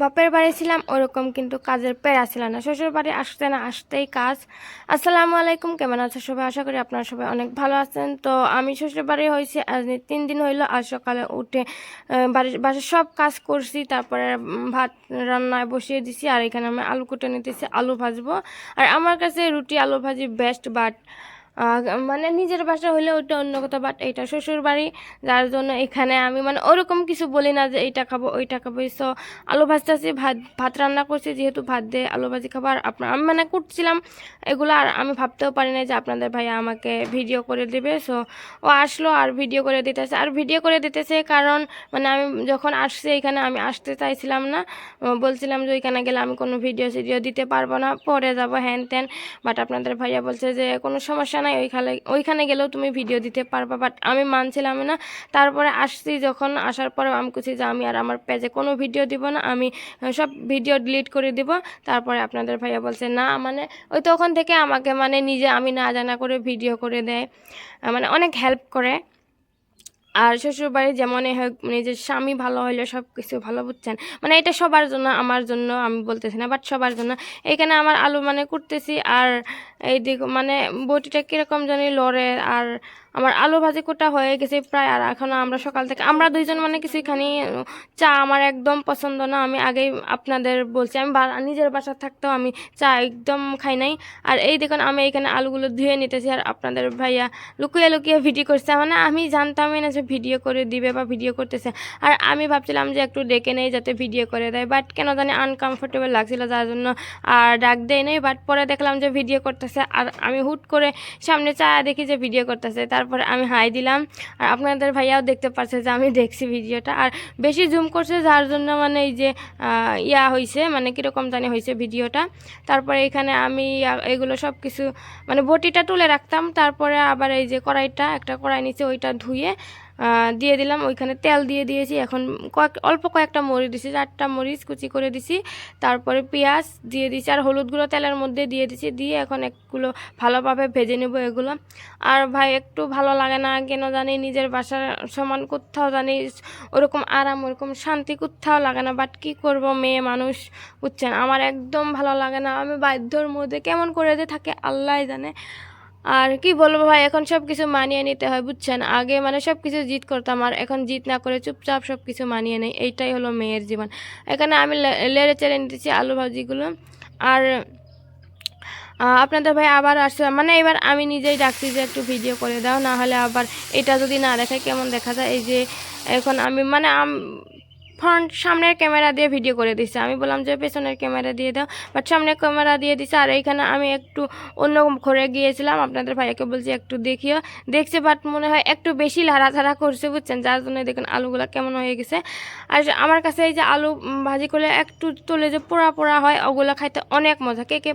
বাপের বাড়ি ছিলাম ওরকম, কিন্তু কাজের পেরা ছিল না। শ্বশুর বাড়ি আসতে না আসতেই কাজ। আসসালামু আলাইকুম, কেমন আছে সবাই? আশা করি আপনারা সবাই অনেক ভালো আছেন। তো আমি শ্বশুর বাড়ি হয়েছি, আজ তিন দিন হইল আজ সকালে উঠে বাড়ির, বাসার সব কাজ করছি, তারপরে ভাত রান্নায় বসিয়ে দিছি, আর এখানে আমি আলু কুটে নিতেছি, আলু ভাজবো। আর আমার কাছে রুটি, আলু ভাজি বেস্ট বাট মানে নিজের বাসা হলে ওইটা অন্য কথা বাট এটা শ্বশুর বাড়ি যার জন্য এখানে আমি মানে ওরকম কিছু বলি না যে এইটা খাব, ওইটা খাব। সো আলু ভাজতেছি, ভাত ভাত রান্না করছি, যেহেতু ভাত দিয়ে আলু ভাজি খাব। আর আপনার আমি মানে করছিলাম এগুলো, আর আমি ভাবতেও পারি না যে আপনাদের ভাইয়া আমাকে ভিডিও করে দেবে। সো ও আসলো আর ভিডিও করে দিতেছে। আর ভিডিও করে দিতেছে কারণ মানে আমি যখন আসছি এখানে, আমি আসতে চাইছিলাম না। বলছিলাম যে ওইখানে গেলে আমি কোনো ভিডিও সিডিও দিতে পারব না, পরে যাব হ্যান ত্যান বাট আপনাদের ভাইয়া বলছে যে কোনো সমস্যা নাই, ওইখানে ওইখানে গেলেও তুমি ভিডিও দিতে পারবা বাট আমি মানছিলাম না। তারপরে আসছি, যখন আসার পরে আমি কুছি যে আমি আর আমার পেজে কোনো ভিডিও দিব না, আমি সব ভিডিও ডিলিট করে দিব। তারপরে আপনাদের ভাইয়া বলছে, না মানে ওই তখন থেকে আমাকে মানে নিজে আমি না জানা করে ভিডিও করে দেয় মানে অনেক হেল্প করে। আর শ্বশুরবাড়ি যেমনই হোক নিজের স্বামী ভালো হইলে সব কিছু ভালো বুঝছেন। মানে এটা সবার জন্য, আমার জন্য, আমি বলতেছি না বাট সবার জন্য। এখানে আমার আলু মানে করতেছি আর এই দিক মানে বটিটা কীরকম জানি লড়ে আর আমার আলু ভাজি কোটা হয়ে গেছে প্রায়, আর এখন আমরা সকাল থেকে, আমরা দুইজন মানে কিছু খানি চা আমার একদম পছন্দ না, আমি আগেই আপনাদের বলছি, আমি নিজের বাসা থাকতেও আমি চা একদম খাই নাই। আর এই দেখুন, আমি এখানে আলুগুলো ধুয়ে নিতেছি, আর আপনাদের ভাইয়া লুকিয়ে লুকিয়ে ভিডিও করছে। মানে আমি জানতামই না যে ভিডিও করে দিবে বা ভিডিও করতেছে। আর আমি ভাবছিলাম যে একটু ডেকে নেই যাতে ভিডিও করে দেয় বাট কেন জানি আনকমফোর্টেবল লাগছিল যার জন্য আর ডাক দেয় নেই বাট পরে দেখলাম যে ভিডিও করতেছে। আর আমি হুট করে সামনে চা দেখি যে ভিডিও করতেছে। তারপরে আমি হাই দিলাম। আর আপনাদের ভাইয়াও দেখতে পাচ্ছে যে আমি দেখছি ভিডিওটা। আর বেশি জুম করছে যার জন্য মানে এই যে ইয়া হয়েছে মানে কীরকম জানি হয়েছে ভিডিওটা। তারপরে এখানে আমি এগুলো সব কিছু মানে বটিটা তুলে রাখতাম। তারপরে আবার এই যে কড়াইটা, একটা কড়াই নিচে ওইটা ধুয়ে দিয়ে দিলাম, ওইখানে তেল দিয়ে দিয়েছি। এখন কয়েক, অল্প কয়েকটা মরিচ দিছি, চারটা মরিচ কুচি করে দিছি। তারপরে পেঁয়াজ দিয়ে দিছি, আর হলুদ গুঁড়ো তেলের মধ্যে দিয়ে দিছি, দিয়ে এখন একগুলো ভালোভাবে ভেজে নেব এগুলো। আর ভাই, একটু ভালো লাগে না, কেন জানি নিজের বাসার সমান কোথাও জানি ওরকম আরাম, ওরকম শান্তি কোথাও লাগে না। বাট কি করব, মেয়ে মানুষ, বুঝছেন? আমার একদম ভালো লাগে না। আমি বাধ্যর মধ্যে কেমন করে যে থাকে আল্লাহ জানে। আর কি বলব ভাই, এখন সব কিছু মানিয়ে নিতে হয়, বুঝছেন? আগে মানে সব কিছু জিত করতাম, আর এখন জিত না করে চুপচাপ সব কিছু মানিয়ে নেই, এইটাই হলো মেয়ের জীবন। এখানে আমি লেড়ে চেড়ে নিতেছি আলু ভাজিগুলো। আর আপনাদের ভাই আবার আসছে মানে এবার আমি নিজেই ডাকছি যে একটু ভিডিও করে দাও, না হলে আবার এটা যদি না দেখায় কেমন দেখা যায়? এই যে, এখন আমি মানে ফ্রন্ট সামনের ক্যামেরা দিয়ে ভিডিও করে দিছে। আমি বললাম যে, পেছনের ক্যামেরা দিয়ে দাও। বাট সামনের ক্যামেরা দিয়ে দিছে, আর এইখানে আমি একটু অন্য ঘরে গিয়েছিলাম। আপনাদের ভাইয়াকে বলছি, একটু দেখিও। দেখছে বাট মনে হয় একটু বেশি লাড়াছাড়া করছে, বুঝছেন? যার জন্য দেখুন আলুগুলো কেমন হয়ে গেছে। আর আমার কাছে এই যে আলু ভাজি করলে একটু তুলে যে পোড়া পোড়া হয়, ওগুলো খাইতে অনেক মজা। কে কে